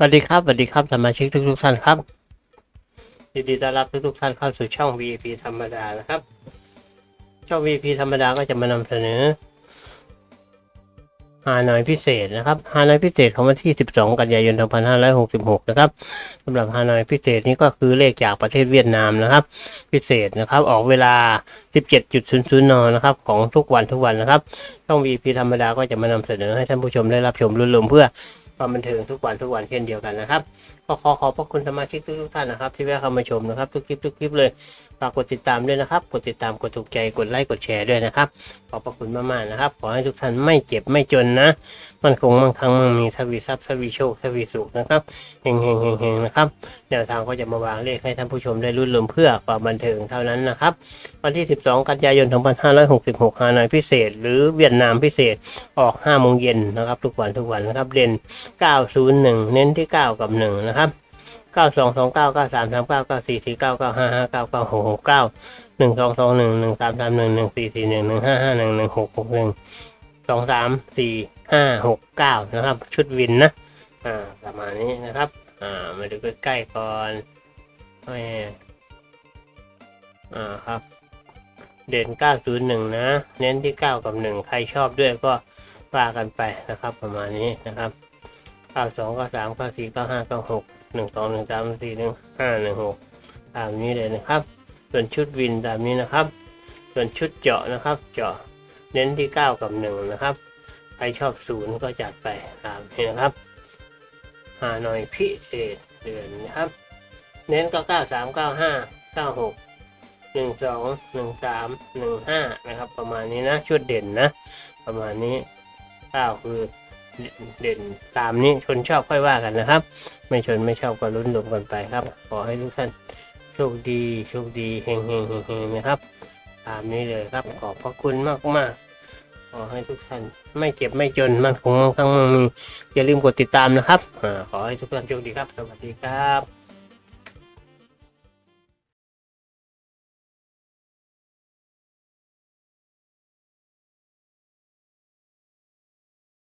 สวัสดีครับ สวัสดีครับ สมาชิกทุกทุกๆท่านครับ ยินดีต้อนรับทุกทุกๆท่านเข้าสู่ช่อง VIP ธรรมดานะครับ ช่อง VIP ธรรมดาก็จะมานำเสนอฮานอยพิเศษนะครับฮานอยพิเศษของวันที่ 12 กันยายน 2566 นะครับสำหรับฮานอยพิเศษนี้ก็คือเลขจากประเทศเวียดนามนะครับ พิเศษนะครับ ออกเวลา 17.00 น นะครับ ของทุกวันทุกวันนะครับ ช่อง VIP ธรรมดาก็จะมานำเสนอให้ท่านผู้ชมได้รับชมรุ่นลมเพื่อ ความบันเทิงทุกวันทุกวันเช่นเดียวกันนะครับก็ขอขอบพระคุณสมาชิกทุกท่านนะครับ ที่แวะเข้ามาชมนะครับ ทุกคลิปทุกคลิปเลยฝากกดติดตามด้วยนะครับ กดติดตามกดถูกใจกดไลค์กดแชร์ด้วยนะครับ ขอบพระคุณมากๆนะครับ ขอให้ทุกท่านไม่เจ็บไม่จนนะ มันคงมั่งคั่งมั่งมีทวีทรัพย์ทวีโชคทวีสุขนะครับเฮงเฮงเฮงเฮงนะครับแนวทางก็จะมาวางเลขให้ท่านผู้ชมได้รุ่นลมเพื่อความบันเทิงเท่านั้นนะครับ วันที่ 12 กันยายน 2566ฮานอยพิเศษ หรือเวียดนามพิเศษออก5โมงเย็นนะครับ ทุกวันทุกวันนะครับเด่น901 เน้นที่ 9 กับ 1 นะครับ 9229 9339 9449 955 99669 1221 1331 1441 1551 1661 23 4 5 6 9 นะครับ ชุดวินนะ อ่า ประมาณนี้นะครับ อ่า มาดูใกล้ๆก่อนแม่อ่าครับ เด่น 901 นะ เน้นที่ 9 กับ 1 ใครชอบด้วยก็ว่ากันไปนะครับ ประมาณนี้นะครับ 92 93 94 95 96 12 13 14 15 16ตามนี้เลยนะครับ ส่วนชุดวินตามนี้นะครับ ส่วนชุดเจาะนะครับ เจาะเน้นที่9กับ1นะครับใครชอบศูนย์ก็จัดไปตามนี้นะครับหาหน่อยพิเศษเดือนนะครับ เน้นก็93 95 96หนึ่งสองหนึ่งสามหนึ่งห้านะครับ ประมาณนี้นะชุดเด่นนะ ประมาณนี้เก้าคือ เด่นตามนี้ชนชอบค่อยว่ากันนะครับ ไม่ชนไม่ชอบก็ลุ้นรวมกันไปครับ ขอให้ทุกท่านโชคดีโชคดีเฮงเฮงเฮงนะครับ ตามนี้เลยครับ ขอบพระคุณมากมากขอให้ทุกท่านไม่เจ็บไม่จนมันคงมั่งคั่งมั่งมีอย่าลืมกดติดตามนะครับขอให้ทุกท่านโชคดีครับ สวัสดีครับ